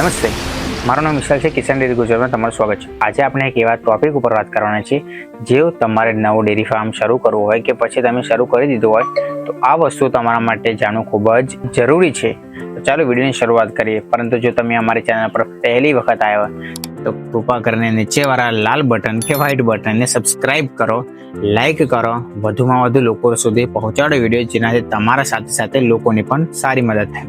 નમસ્તે. મારું નામ વિશાલ છે, કિસાન ડેરી ગુજરાતમાં તમારું સ્વાગત છે. આજે આપણે એક એવા ટોપિક ઉપર વાત કરવાના છે જેઓ તમારે નવું ડેરી ફાર્મ શરૂ કરવું હોય કે પછી તમે શરૂ કરી દીધું હોય, તો આ વસ્તુ તમારા માટે જાણવું ખૂબ જ જરૂરી છે. તો ચાલો વિડીયોની શરૂઆત કરીએ. પરંતુ જો તમે અમારી ચેનલ પર પહેલી વખત આવ્યા તો કૃપા કરીને નીચેવાળા લાલ બટન કે વ્હાઇટ બટનને સબસ્ક્રાઇબ કરો લાઇક કરો, વધુમાં વધુ લોકો સુધી પહોંચાડો વીડિયો, જેનાથી તમારા સાથે સાથે લોકોની પણ સારી મદદ થાય.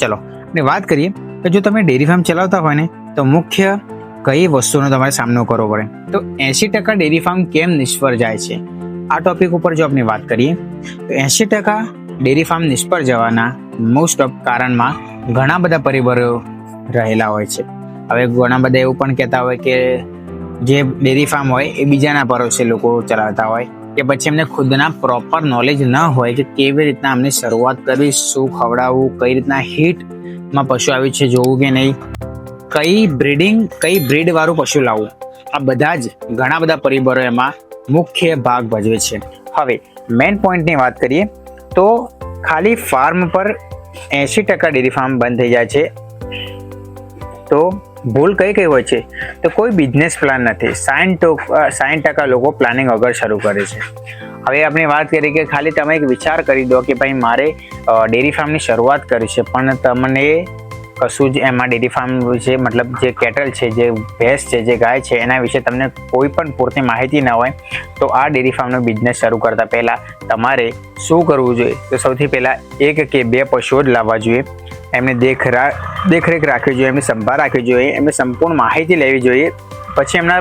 ચલો, અને વાત કરીએ કે જો તમે ડેરી ફાર્મ ચલાવતા હોય ને, તો મુખ્ય કઈ વસ્તુનો તમારે સામનો કરવો પડે? તો એંસી ટકા ડેરી ફાર્મ કેમ નિષ્ફળ જાય છે? આ ટોપિક ઉપર જો આપણે વાત કરીએ, તો એંસી ટકા ડેરી ફાર્મ નિષ્ફળ જવાના મોસ્ટ ઓફ કારણમાં ઘણા બધા પરિબળો રહેલા હોય છે. હવે ઘણા બધા એવું પણ કહેતા હોય કે જે ડેરી ફાર્મ હોય, એ બીજાના ભરોસે લોકો ચલાવતા હોય, કે પછી એમને ખુદના પ્રોપર નોલેજ ન હોય કે કેવી રીતના અમને શરૂઆત કરવી, શું ખવડાવવું, કઈ રીતના હીટમાં પશુ આવ્યું છે જોવું કે નહીં? કઈ બ્રીડિંગ કઈ બ્રીડ વાળું પશુ લાવવું? આ બધા જ ઘણા બધા પરિબળો એમાં મુખ્ય ભાગ ભજવે છે. હવે મેઇન પોઈન્ટની વાત કરીએ, તો ખાલી ફાર્મ પર એંશી ટકા ડેરી ફાર્મ બંધ થઈ જાય છે. તો ભૂલ કઈ કઈ હોય છે? તો કોઈ બિઝનેસ પ્લાન નથી. સાઠ સાઠ ટકા લોકો પ્લાનિંગ વગર શરૂ કરે છે. હવે આપણે વાત કરી કે ખાલી તમે એક વિચાર કરી દો કે ભાઈ મારે ડેરી ફાર્મની શરૂઆત કરી છે, પણ તમને કશું જ એમાં ડેરી ફાર્મ વિશે મતલબ જે કેટલ છે, જે ભેંસ છે, જે ગાય છે, એના વિશે તમને કોઈ પણ પૂરતી માહિતી ન હોય, તો આ ડેરી ફાર્મનો બિઝનેસ શરૂ કરતાં પહેલાં તમારે શું કરવું જોઈએ? તો સૌથી પહેલાં એક કે બે પશુઓ જ લાવવા જોઈએ, એમને દેખરા, દેખરેખ રાખવી જોઈએ, એમની સંભાળ રાખવી જોઈએ, એમને સંપૂર્ણ માહિતી લેવી જોઈએ, પછી એમના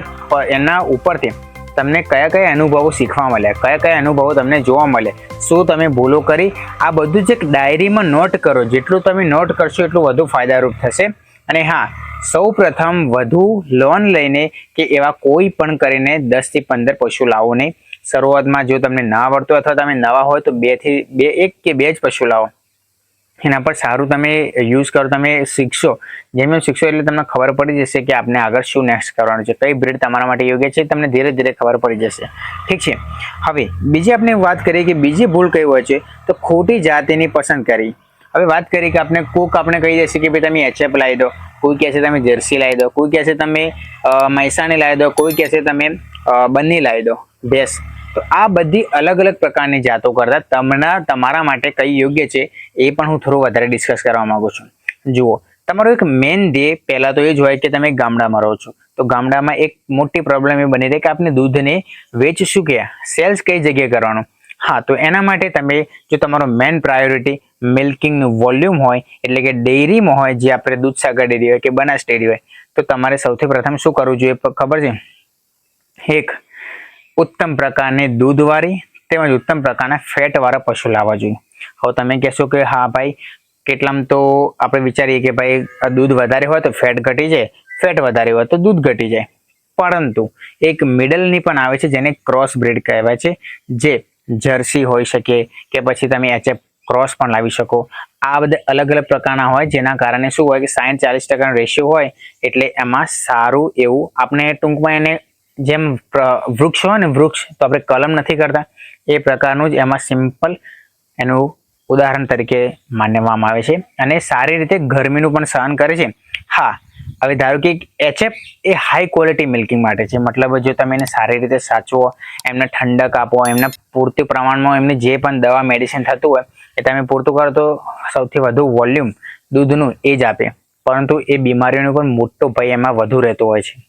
એમના ઉપરથી તમને કયા કયા અનુભવો શીખવા મળ્યા? કયા કયા અનુભવો તમને જોવા મળે શું તમે ભૂલો કરી? આ બધું જ એક ડાયરીમાં નોટ કરો. જેટલું તમે નોટ કરશો એટલું વધુ ફાયદારૂપ થશે. અને હા સૌ પ્રથમ વધુ લોન લઈને કે એવા કોઈ પણ કરીને દસથી પંદર પશુ લાવો નહીં. શરૂઆતમાં જો તમને ના આવડતું અથવા તમે નવા હોય તો બેથી બે, એક કે બે જ પશુ લાવો. એના પર સારું તમે યુઝ કરો, તમે શીખશો. જેમ જેમ શીખશો એટલે તમને ખબર પડી જશે કે આપણે આગળ શું નેક્સ્ટ કરવાનું છે. કઈ બ્રીડ તમારા માટે યોગ્ય છે તમને ધીરે ધીરે ખબર પડી જશે. ઠીક છે? હવે બીજી આપણે વાત કરીએ કે બીજી ભૂલ કઈ હોય છે, તો ખોટી જાતિની પસંદ કરી. હવે વાત કરીએ કે આપણે કોક આપણે કહી દેશે કે ભાઈ તમે એચએફ લાવી દો, કોઈ કહે છે તમે જર્સી લાવી દો, કોઈ કહે છે તમે મહેસાણી લાવી દો, કોઈ કહે છે તમે બન્ની લાવી દો. ભેંસ તો આ બધી અલગ અલગ પ્રકારની જાતો કરતા તમને તમારા માટે કઈ યોગ્ય છે એ પણ હું થોડું વધારે ડિસ્કસ કરવા માંગુ છું. જુઓ, તમારો એક મેઇન ધ્યેય પહેલા તો એ જ હોય કે તમે ગામડામાં રહો છો. તો ગામડામાં એક મોટી પ્રોબ્લેમ એ બની રહી કે આપણે દૂધને વેચશું ક્યાં? સેલ્સ કઈ જગ્યાએ કરવાનું? હા, તો એના માટે તમે, જો તમારો મેઇન પ્રાયોરિટી મિલ્કિંગનું વોલ્યુમ હોય, એટલે કે ડેરીમાં હોય, જે આપણે દૂધસાગર ડેરી હોય કે બનાસ ડેરી હોય, તો તમારે સૌથી પ્રથમ શું કરવું જોઈએ ખબર છે? એક ઉત્તમ પ્રકારની દૂધવાળી તેમજ ઉત્તમ પ્રકારના ફેટવાળા પશુ લાવવા જોઈએ. હવે તમે કહેશો કે હા ભાઈ, કેટલામ તો આપણે વિચારીએ કે ભાઈ દૂધ વધારે હોય તો ફેટ ઘટી જાય, ફેટ વધારે હોય તો દૂધ ઘટી જાય. પરંતુ એક મિડલની પણ આવે છે જેને ક્રોસ બ્રીડ કહેવાય છે, જે જર્સી હોઈ શકે કે પછી તમે એચએફ ક્રોસ પણ લાવી શકો. આ બધા અલગ અલગ પ્રકારના હોય જેના કારણે શું હોય કે સાઠ ચાલીસ ટકાનો રેશિયો હોય, એટલે એમાં સારું એવું આપણે ટૂંકમાં એને જેમ વૃક્ષ હોય ને વૃક્ષ, તો આપણે કલમ નથી કરતા. એ પ્રકારનું જ એમાં સિમ્પલ એનું ઉદાહરણ તરીકે માનવામાં આવે છે. અને સારી રીતે ગરમીનું પણ સહન કરે છે. હા, હવે ધારો કે એચએફ એ હાઈ ક્વોલિટી મિલ્કિંગ માટે છે. મતલબ જો તમે એને સારી રીતે સાચવો, એમને ઠંડક આપો, એમને પૂરતી પ્રમાણમાં એમને જે પણ દવા મેડિસિન થતું હોય, એ તમે પૂરતું કરો તો સૌથી વધુ વોલ્યુમ દૂધનું એ જ આપે. પરંતુ એ બીમારીનો પણ મોટો ભય એમાં વધુ રહેતો હોય છે.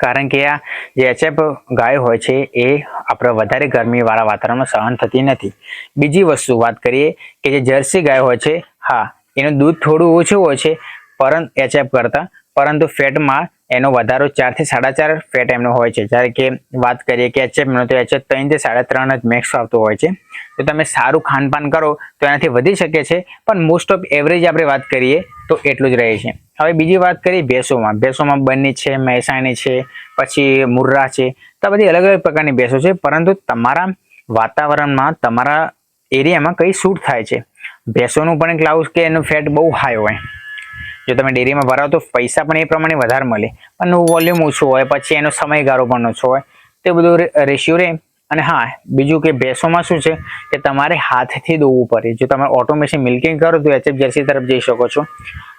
કારણ કે આ જે એચએફ ગાય હોય છે, એ આપણે વધારે ગરમીવાળા વાતાવરણમાં સહન થતી નથી. બીજી વસ્તુ વાત કરીએ કે જે જર્સી ગાય હોય છે, હા, એનું દૂધ થોડું ઓછું હોય છે પરંતુ એચએફ કરતાં, પરંતુ ફેટમાં એનો વધારો ચારથી સાડા ચાર ફેટ એમનો હોય છે. જ્યારે કે વાત કરીએ કે એચએફ નો, તો એચએફ ત્રણથી સાડા ત્રણ જ મેક્સ આવતો હોય છે. તો તમે સારું ખાનપાન કરો, તો એનાથી વધી શકે છે. પણ મોસ્ટ ઓફ એવરેજ આપણે વાત કરીએ, તો એટલું જ રહે છે. હવે બીજી વાત કરીએ ભેંસોમાં. ભેંસોમાં બન્ની છે, મહેસાણી છે, પછી મુર્રા છે. તો બધી અલગ અલગ પ્રકારની ભેંસો છે. પરંતુ તમારા વાતાવરણમાં, તમારા એરિયામાં કઈ સૂટ થાય છે? ભેંસોનું પણ લાવું કે એનું ફેટ બહુ હાઈ હોય. જો તમે ડેરીમાં ભરાવો તો પૈસા પણ એ પ્રમાણે વધારે મળે. પણ વોલ્યુમ ઓછું હોય, પછી એનો સમયગાળો પણ ઓછો હોય. તે બધું રેશિયો રહે અને હા, બીજું કે ભેંસોમાં શું છે કે તમારે હાથથી દોવું પડે. જો તમે ઓટોમેશન મિલ્કિંગ કરો તો એચએફ જર્સી તરફ જઈ શકો છો.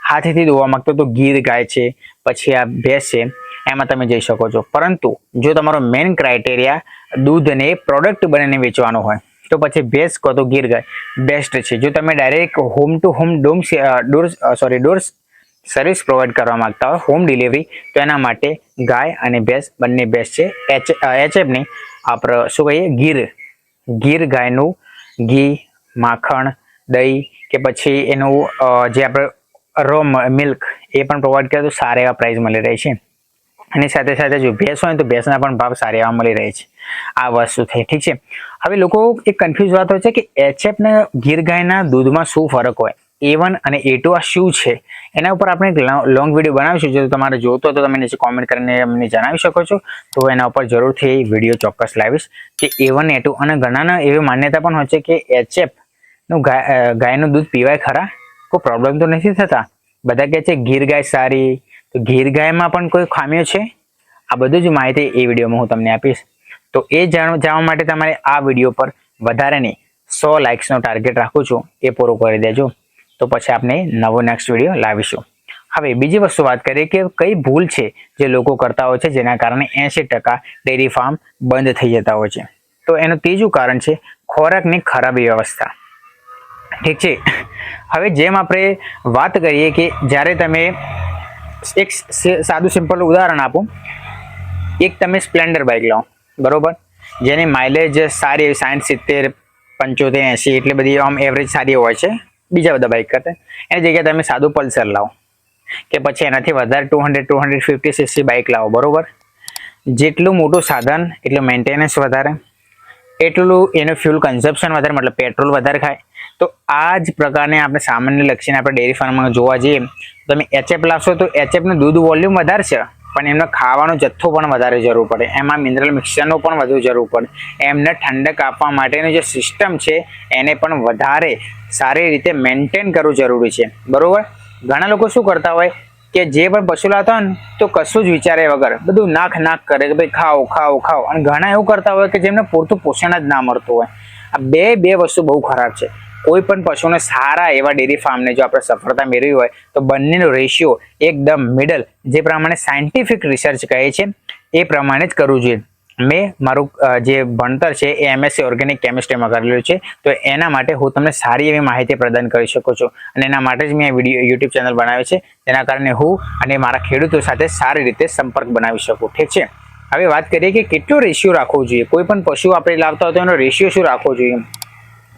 હાથેથી દોવા માંગતો તો ગીર ગાય છે, પછી આ ભેંસ છે, એમાં તમે જઈ શકો છો. પરંતુ જો તમારો મેઇન ક્રાઇટેરિયા દૂધને પ્રોડક્ટ બનીને વેચવાનો હોય, તો પછી ભેંસ કહો તો ગીર ગાય. બેસ્ટ છે. જો તમે direct home to home dome door sorry door service provide કરવા માંગતા હોય હોમ ડિલિવરી તો એના માટે ગાય અને ભેંસ બંને ભેંસ છે. એચ એચએફની આપણે શું કહીએ? ગીર. ગીર ગાયનું ઘી, માખણ, દહીં કે પછી એનું જે આપણે રો મિલ્ક એ પણ પ્રોવાઈડ કરે તો સારા એવા પ્રાઇસ મળી રહે છે. અને સાથે સાથે જો ભેંસ હોય તો ભેંસના પણ ભાવ સારા એવા મળી રહે છે. આ વસ્તુ થઈ. ઠીક છે? હવે લોકો એક કન્ફ્યુઝ વાત હોય છે કે એચએફ ને ગીર ગાયના દૂધમાં શું ફરક હોય? એ વન અને એ ટુ આ શું છે? એના ઉપર આપણે એક લોંગ વીડિયો બનાવીશું. જો તમારે જોતો તો તમે નીચે કોમેન્ટ કરીને અમને જણાવી શકો છો. તો એના ઉપર જરૂરથી વીડિયો ચોક્કસ લાવીશ કે એ વન એ ટુ અને ઘણાના એવી માન્યતા પણ હોય છે કે એચએફનું ગાય ગાયનું દૂધ પીવાય ખરા? કોઈ પ્રોબ્લેમ તો નથી થતા? બધા કહે છે ગીર ગાય સારી. તો ગીર ગાયમાં પણ કોઈ ખામીઓ છે? આ બધું જ માહિતી એ વિડીયોમાં હું તમને આપીશ. તો એ જાણ, જાણવા માટે તમારે આ વીડિયો પર વધારે નહીં સો લાઇક્સનો ટાર્ગેટ રાખું છું. એ પૂરો કરી દેજો. તો પછી આપણે નવો નેક્સ્ટ વીડિયો લાવીશું. હવે બીજી વસ્તુ વાત કરીએ કે કઈ ભૂલ છે જે લોકો કરતા હોય છે, જેના કારણે એંશી ટકા ડેરી ફાર્મ બંધ થઈ જતા હોય છે. તો એનું ત્રીજું કારણ છે ખોરાકની ખરાબ વ્યવસ્થા. ઠીક છે? હવે જેમ આપણે વાત કરીએ કે જ્યારે તમે એક સાદું સિમ્પલ ઉદાહરણ આપો. એક તમે સ્પ્લેન્ડર બાઇક લાવો, બરોબર? જેની માઇલેજ સારી એવી સાઠ, સિત્તેર, પંચોતેર એંસી એટલી બધી આમ એવરેજ સારી હોય છે. બીજા બધા બાઇક કરતા એની જગ્યાએ તમે સાદું પલ્સર લાવો. કે પછી એનાથી વધારે two hundred two hundred fifty CC bike લાવો, બરોબર? જેટલું મોટું સાધન, એટલું મેન્ટેનન્સ વધારે. એટલું એનું ફ્યુલ કન્ઝપ્શન વધારે, મતલબ પેટ્રોલ વધારે ખાય. તો આ જ પ્રકારને આપણે સામાન્ય લક્ષીને આપણે ડેરી ફાર્મમાં જોવા જઈએ. તમે એચએફ લાવશો તો એચએફનું દૂધ વોલ્યુમ વધારે છે. પણ એમને ખાવાનો જથ્થો પણ વધારે જરૂર પડે. એમાં મિનરલ મિક્સરનો પણ વધુ જરૂર પડે. એમને ઠંડક આપવા માટેની જે સિસ્ટમ છે, એને પણ વધારે સારી રીતે મેન્ટેન કરવું જરૂરી છે. બરાબર? ઘણા લોકો શું કરતા હોય કે જે પણ પશુ લાવતા હોય ને, તો કશું જ વિચારે વગર બધું નાખ નાખ કરે કે ભાઈ ખાઓ ખાઓ ખાઓ. અને ઘણા એવું કરતા હોય કે જેમને પૂરતું પોષણ જ ના મળતું હોય. આ બે બે વસ્તુ બહુ ખરાબ છે. કોઈ પણ પશુને સારા એવા ડેરી ફાર્મને જો આપણે સફળતા મેળવી હોય, તો બંનેનો રેશિયો એકદમ મિડલ જે પ્રમાણે સાયન્ટિફિક રિસર્ચ કહે છે, એ પ્રમાણે જ કરવું જોઈએ. મેં મારું જે ભણતર છે, એ એમએસસી ઓર્ગેનિક કેમિસ્ટ્રીમાં કરેલું છે, તો એના માટે હું તમને સારી એવી માહિતી પ્રદાન કરી શકું છું. અને એના માટે જ મેં વીડિયો યુટ્યુબ ચેનલ બનાવી છે તેના કારણે હું અને મારા ખેડૂતો સાથે સારી રીતે સંપર્ક બનાવી શકું, ઠીક છે? હવે વાત કરીએ કે કેટલો રેશિયો રાખવો જોઈએ? કોઈ પણ પશુ આપણે લાવતા હોય તો એનો રેશિયો શું રાખવો જોઈએ?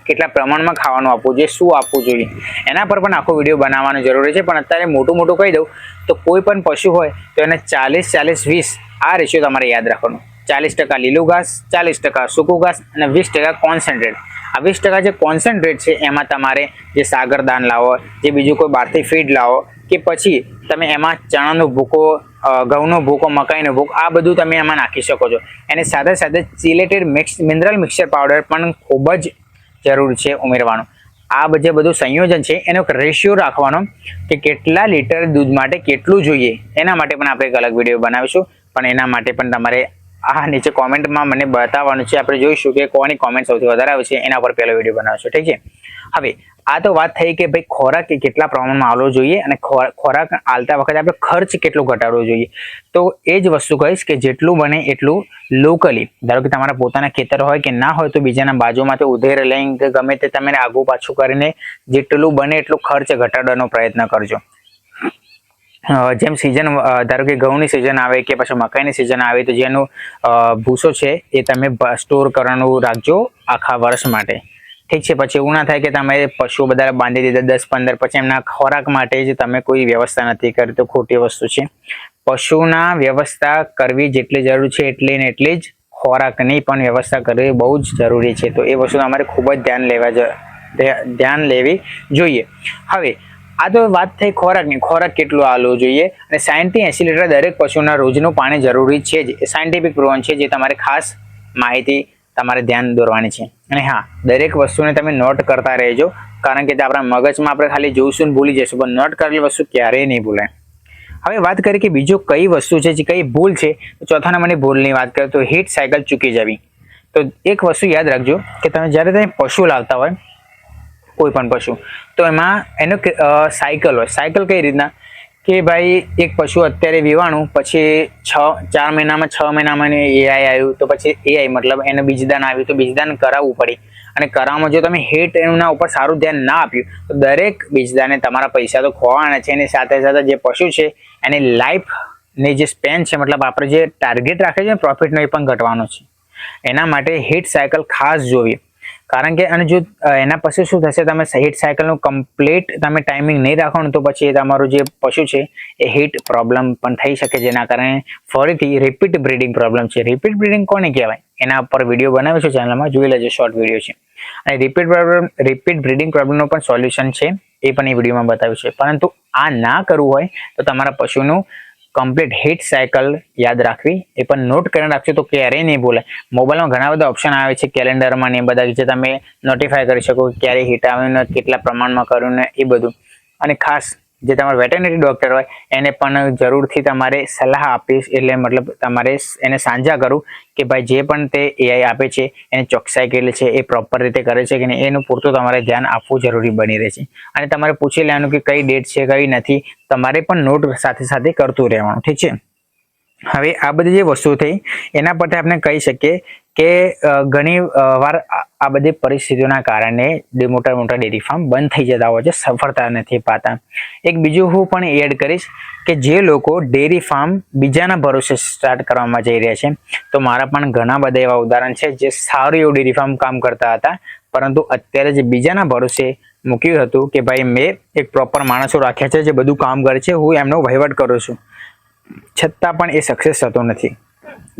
કેટલા પ્રમાણમાં ખાવાનું આપવું જોઈએ, શું આપવું જોઈએ, એના પર પણ આખો વીડિયો બનાવવાનો જરૂરી છે. પણ અત્યારે મોટું મોટું કહી દઉં, તો કોઈ પણ પશુ હોય, તો એને ચાલીસ ચાલીસ, વીસ આ રેશિયો તમારે યાદ રાખવાનો. ચાલીસ ટકા લીલું ઘાસ, ચાલીસ ટકા સૂકું ઘાસ અને વીસ ટકા કોન્સન્ટ્રેટ આ વીસ ટકા જે કોન્સન્ટ્રેટ છે, એમાં તમારે જે સાગરદાન લાવો, જે બીજું કોઈ બહારથી ફીડ લાવો, કે પછી તમે એમાં ચણાનો ભૂકો ઘઉંનો ભૂકો, મકાઈનો ભૂકો, આ બધું તમે એમાં નાખી શકો છો. એની સાથે સાથે chelated mix mineral mixture powder પણ ખૂબ જ જરૂર છે ઉમેરવાનું. આ જે બધું સંયોજન છે, એનો એક રેશિયો રાખવાનો કે કેટલા લીટર દૂધ માટે કેટલું જોઈએ. એના માટે પણ આપણે એક અલગ વીડિયો બનાવીશું. પણ એના માટે પણ તમારે આ નીચે કોમેન્ટમાં મને બતાવવાનું છે. આપણે જોઈશું કે કોની કોમેન્ટ સૌથી વધારે આવે છે. એના પર પહેલો વીડિયો બનાવશું. ઠીક છે? હવે, આ તો વાત થઈ કે ભાઈ ખોરાક એ કેટલા પ્રમાણમાં આવવો જોઈએ અને ખોરા- ખોરાક આલતા વખતે આપણે ખર્ચ કેટલો ઘટાડવો જોઈએ. તો એ જ વસ્તુ કહીશ કે જેટલું બને એટલું લોકલી ધારો કે તમારા પોતાના ખેતર હોય કે ના હોય તો બીજાના બાજુમાંથી ઉધેર લઈને કે ગમે તે તમે આગું પાછું કરીને જેટલું બને એટલું ખર્ચ ઘટાડવાનો પ્રયત્ન કરજો. જેમ સિઝન ધારો કે ઘઉંની સિઝન આવે કે પછી મકાઈની સિઝન આવે તો જેનો ભૂસો છે એ તમે સ્ટોર કરવાનું રાખજો આખા વર્ષ માટે. ઠીક છે, પછી એવું ના થાય કે તમે પશુઓ બધા બાંધી દીધા દસ, પંદર, પછી એમના ખોરાક માટે જ તમે કોઈ વ્યવસ્થા નથી કરી, તો ખોટી વસ્તુ છે. પશુના વ્યવસ્થા કરવી જેટલી જરૂર છે એટલી ને એટલી જ ખોરાકની પણ વ્યવસ્થા કરવી બહુ જ જરૂરી છે. તો એ વસ્તુ તમારે ખૂબ જ ધ્યાન લેવા ધ્યાન લેવી જોઈએ. હવે, આ તો વાત થઈ ખોરાકની. ખોરાક કેટલું આલવો જોઈએ? અને સાયન્ટી એસી લીટર દરેક પશુના રોજનું પાણી જરૂરી છે જ. એ સાયન્ટિફિક પ્રોવન છે જે તમારે ખાસ માહિતી તમારે ધ્યાન દોરવાની છે. અને હા, દરેક વસ્તુને તમે નોટ કરતા રહેજો. કારણ કે તે આપણા મગજમાં આપણે ખાલી જોઈશું ભૂલી જઈશું, પણ નોટ કરેલી વસ્તુ ક્યારેય નહીં ભૂલાય. હવે વાત કરીએ કે બીજું કઈ વસ્તુ છે જે કઈ ભૂલ છે? તો ચોથા નંબરની ભૂલની વાત કરીએ તો હીટ સાયકલ ચૂકી જવી. તો એક વસ્તુ યાદ રાખજો કે તમે જ્યારે તમે પશુ લાવતા હોય, કોઈ પણ પશુ, તો એમાં એનો સાયકલ હોય. સાયકલ કઈ રીતના? કે ભાઈ એક પશુ અત્યારે વિવાણું, પછી છ, ચાર મહિનામાં છ મહિનામાં એઆઈ આવ્યું, તો પછી એઆઈ મતલબ એને બીજદાન આવ્યું, તો બીજદાન કરાવવું પડે. અને કરાવવામાં જો તમે હેટ એના ઉપર સારું ધ્યાન ના આપ્યું, તો દરેક બીજદાને તમારા પૈસા તો ખોવાના છે. એની સાથે સાથે જે પશુ છે, એની લાઈફની જે સ્પેન છે, મતલબ આપણે જે ટાર્ગેટ રાખે છે પ્રોફિટનો એ પણ ઘટવાનો છે. એના માટે હિટ સાયકલ ખાસ જોવી કારણ કે અને જો એના પછી શું થશે? તમે હીટ સાયકલનું કમ્પ્લીટ તમે ટાઈમિંગ નહીં રાખો ને તો પછી તમારું જે પશુ છે, એ હીટ પ્રોબ્લેમ પણ થઈ શકે જેના કારણે ફરીથી રિપીટ બ્રીડિંગ પ્રોબ્લેમ છે. રિપીટ બ્રીડિંગ કોને કહેવાય? એના ઉપર વીડિયો બનાવ્યો છે ચેનલમાં, જોઈ લેજો, શોર્ટ વીડિયો છે. અને રિપીટ પ્રોબ્લેમ, રિપીટ બ્રીડિંગ પ્રોબ્લેમનું પણ સોલ્યુશન છે, એ પણ એ વિડીયોમાં બતાવ્યું છે. પરંતુ આ ના કરવું હોય તો તમારા પશુનું કમ્પ્લીટ હીટ સાયકલ યાદ રાખવી. એ પણ નોટ કરીને રાખજો તો ક્યારેય નહીં ભૂલે. મોબાઈલમાં ઘણા બધા ઓપ્શન આવે છે કેલેન્ડરમાં ને એ બધા જે તમે નોટિફાય કરી શકો ક્યારે હીટ આવ્યું ને કેટલા પ્રમાણમાં કર્યું ને એ બધું. અને ખાસ જે તમારો વેટેનરી ડૉક્ટર હોય, એને પણ જરૂરથી તમારે સલાહ આપીશ. એટલે મતલબ તમારે એને સાંજા કરું કે ભાઈ જે પણ તે એઆઈ આપે છે, એને ચોકસાઈ કેટલી છે, એ પ્રોપર રીતે કરે છે કે નહીં, એનું પૂરતું તમારે ધ્યાન આપવું જરૂરી બની રહે છે. અને તમારે પૂછી લેવાનું કે કઈ ડેટ છે, કઈ નથી, તમારે પણ નોટ સાથે સાથે કરતું રહેવાનું, ઠીક છે? હવે આ બધી જે વસ્તુ થઈ, એના પરથી આપણે કહી શકીએ કે ઘણી વાર આ બધી પરિસ્થિતિઓના કારણે મોટા મોટા ડેરી ફાર્મ બંધ થઈ જતા હોય છે, સફળતા નથી પાતા. એક બીજું હું પણ એડ કરીશ કે જે લોકો ડેરી ફાર્મ બીજાના ભરોસે સ્ટાર્ટ કરવામાં જઈ રહ્યા છે, તો મારા પણ ઘણા બધા એવા ઉદાહરણ છે જે સારું એવું ડેરી ફાર્મ કામ કરતા હતા, પરંતુ અત્યારે જે બીજાના ભરોસે મૂક્યું હતું કે ભાઈ મેં એક પ્રોપર માણસો રાખ્યા છે જે બધું કામ કરે છે, હું એમનો વહીવટ કરું છું. છતાં પણ એ સક્સેસ થતો નથી.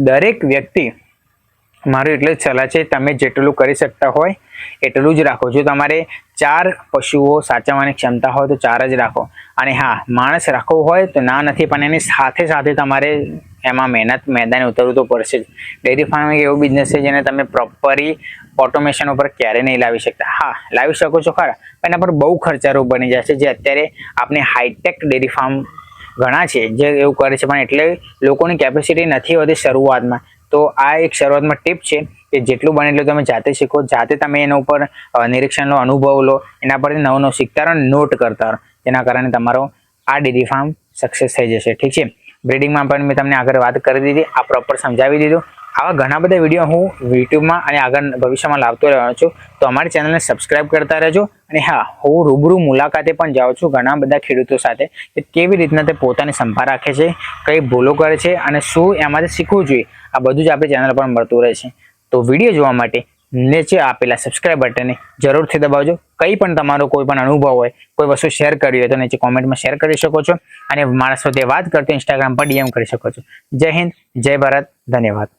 દરેક વ્યક્તિ મારું એટલે સલાહ છે, તમે જેટલું કરી શકતા હોય એટલું જ રાખો. જો તમારે ચાર પશુઓ સાચવવાની ક્ષમતા હોય તો ચાર જ રાખો. અને હા, માણસ રાખવો હોય તો ના નથી, પણ એની સાથે સાથે તમારે એમાં મહેનત, મેદાને ઉતરવું તો પડશે જ. ડેરી ફાર્મ એક એવો બિઝનેસ છે જેને તમે પ્રોપરી ઓટોમેશન ઉપર ક્યારે નહીં લાવી શકતા. હા, લાવી શકો છો ખરા, પણ એના પર બહુ ખર્ચારું બની જાય છે જે અત્યારે આપણે હાઈટેક ડેરી ફાર્મ ઘણા છે, જે એવું કરે છે, પણ એટલે લોકોની કેપેસિટી નથી હોતી શરૂઆતમાં. તો આ એક શરૂઆતમાં ટીપ છે કે જેટલું બને એટલું તમે જાતે શીખો. જાતે તમે એના ઉપર નિરીક્ષણનો અનુભવ લો, એના પરથી નવું નવું શીખતા રહો નોટ કરતા રહો. જેના કારણે તમારો આ ડેરી ફાર્મ સક્સેસ થઈ જશે. ઠીક છે? બ્રીડિંગમાં પણ મેં તમને આગળ વાત કરી દીધી, આ પ્રોપર સમજાવી દીધું. આવા ઘણા બધા વીડિયો હું યુટ્યુબમાં અને આગળ ભવિષ્યમાં લાવતો રહ્યો છું. તો અમારી ચેનલને સબસ્ક્રાઇબ કરતા રહેજો. અને હા, હું રૂબરૂ મુલાકાતે પણ જાઉં છું ઘણા બધા ખેડૂતો સાથે કે કેવી રીતના તે પોતાની સંભાળ રાખે છે, કઈ ભૂલો કરે છે અને શું એમાંથી શીખવું જોઈએ. આ બધું જ આપણી ચેનલ પર મળતું રહે છે. તો વીડિયો જોવા માટે નીચે આપેલા સબસ્ક્રાઇબ બટનને જરૂરથી દબાવજો. કંઈ પણ તમારો કોઈ પણ અનુભવ હોય, કોઈ વસ્તુ શેર કરવી હોય તો નીચે કોમેન્ટમાં શેર કરી શકો છો. અને મારા સાથે વાત કરતો ઇન્સ્ટાગ્રામ પર ડીએમ કરી શકો છો. જય હિન્દ, જય ભારત, ધન્યવાદ.